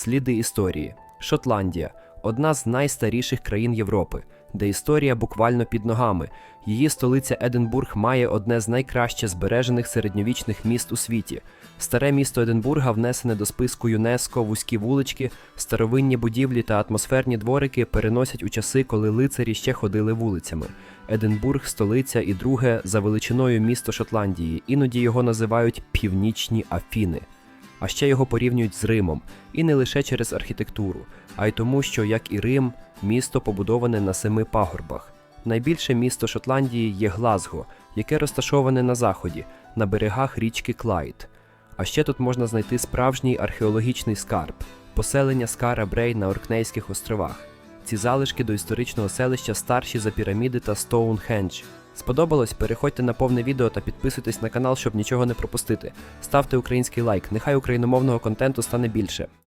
Сліди історії. Шотландія одна з найстаріших країн Європи, де історія буквально під ногами. Її столиця Единбург має одне з найкраще збережених середньовічних міст у світі. Старе місто Единбурга внесене до списку ЮНЕСКО, вузькі вулички, старовинні будівлі та атмосферні дворики переносять у часи, коли лицарі ще ходили вулицями. Единбург столиця і друге за величиною місто Шотландії. Іноді його називають Північні Афіни. А ще його порівнюють з Римом, і не лише через архітектуру, а й тому, що, як і Рим, місто побудоване на семи пагорбах. Найбільше місто Шотландії є Глазго, яке розташоване на заході, на берегах річки Клайд. А ще тут можна знайти справжній археологічний скарб поселення Скара Брей на Оркнейських островах. Ці залишки до історичного селища старші за піраміди та Стоунхендж. Сподобалось? Переходьте на повне відео та підписуйтесь на канал, щоб нічого не пропустити. Ставте український лайк, нехай україномовного контенту стане більше.